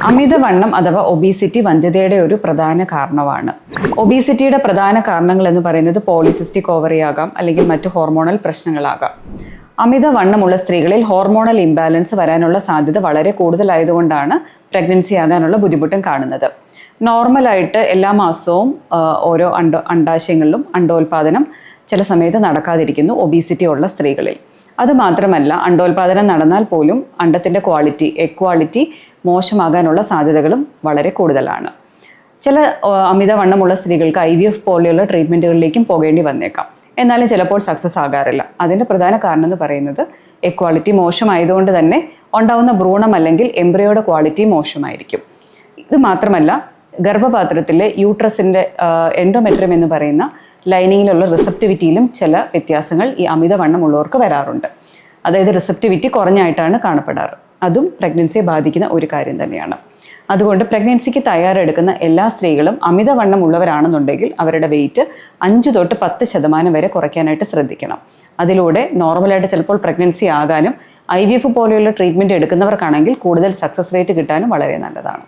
അമിതവണ്ണം അഥവാ ഒബീസിറ്റി വന്ധ്യതയുടെ ഒരു പ്രധാന കാരണമാണ്. ഒബീസിറ്റിയുടെ പ്രധാന കാരണങ്ങൾ എന്ന് പറയുന്നത് പോളിസിസ്റ്റിക് ഓവറി ആകാം അല്ലെങ്കിൽ മറ്റു ഹോർമോണൽ പ്രശ്നങ്ങളാകാം. അമിതവണ്ണമുള്ള സ്ത്രീകളിൽ ഹോർമോണൽ ഇംബാലൻസ് വരാനുള്ള സാധ്യത വളരെ കൂടുതലായതുകൊണ്ടാണ് പ്രഗ്നൻസി ആകാനുള്ള ബുദ്ധിമുട്ടും കാണുന്നത്. നോർമലായിട്ട് എല്ലാ മാസവും ഓരോ അണ്ട അണ്ടാശയങ്ങളിലും അണ്ടോൽപാദനം ചില സമയത്ത് നടക്കാതിരിക്കുന്നു ഒബീസിറ്റി ഉള്ള സ്ത്രീകളിൽ. അതുമാത്രമല്ല അണ്ടോൽപാദനം നടന്നാൽ പോലും അണ്ടത്തിന്റെ ക്വാളിറ്റി എക്വാളിറ്റി മോശമാകാനുള്ള സാധ്യതകളും വളരെ കൂടുതലാണ്. ചില അമിതവണ്ണമുള്ള സ്ത്രീകൾക്ക് ഐ വി എഫ് പോലെയുള്ള ട്രീറ്റ്മെന്റുകളിലേക്കും പോകേണ്ടി വന്നേക്കാം. എന്നാലും ചിലപ്പോൾ സക്സസ് ആകാറില്ല. അതിന്റെ പ്രധാന കാരണം എന്ന് പറയുന്നത് എക്വാളിറ്റി മോശമായതുകൊണ്ട് തന്നെ ഉണ്ടാവുന്ന ഭ്രൂണം അല്ലെങ്കിൽ എംബ്രിയോയുടെ ക്വാളിറ്റി മോശമായിരിക്കും. ഇത് മാത്രമല്ല ഗർഭപാത്രത്തിലെ യൂട്രസിന്റെ എൻഡോമെട്രിയം എന്ന് പറയുന്ന ലൈനിങ്ങിലുള്ള റിസപ്റ്റിവിറ്റിയിലും ചില വ്യത്യാസങ്ങൾ ഈ അമിതവണ്ണമുള്ളവർക്ക് വരാറുണ്ട്. അതായത് റിസപ്റ്റിവിറ്റി കുറഞ്ഞായിട്ടാണ് കാണപ്പെടാറ്. അതും പ്രഗ്നൻസിയെ ബാധിക്കുന്ന ഒരു കാര്യം തന്നെയാണ്. അതുകൊണ്ട് പ്രഗ്നൻസിക്ക് തയ്യാറെടുക്കുന്ന എല്ലാ സ്ത്രീകളും അമിതവണ്ണം ഉള്ളവരാണെന്നുണ്ടെങ്കിൽ അവരുടെ വെയിറ്റ് അഞ്ച് തൊട്ട് പത്ത് ശതമാനം വരെ കുറയ്ക്കാനായിട്ട് ശ്രദ്ധിക്കണം. അതിലൂടെ നോർമലായിട്ട് ചിലപ്പോൾ പ്രഗ്നൻസി ആകാനും ഐ വി എഫ് പോലെയുള്ള ട്രീറ്റ്മെന്റ് എടുക്കുന്നവർക്കാണെങ്കിൽ കൂടുതൽ സക്സസ് റേറ്റ് കിട്ടാനും വളരെ നല്ലതാണ്.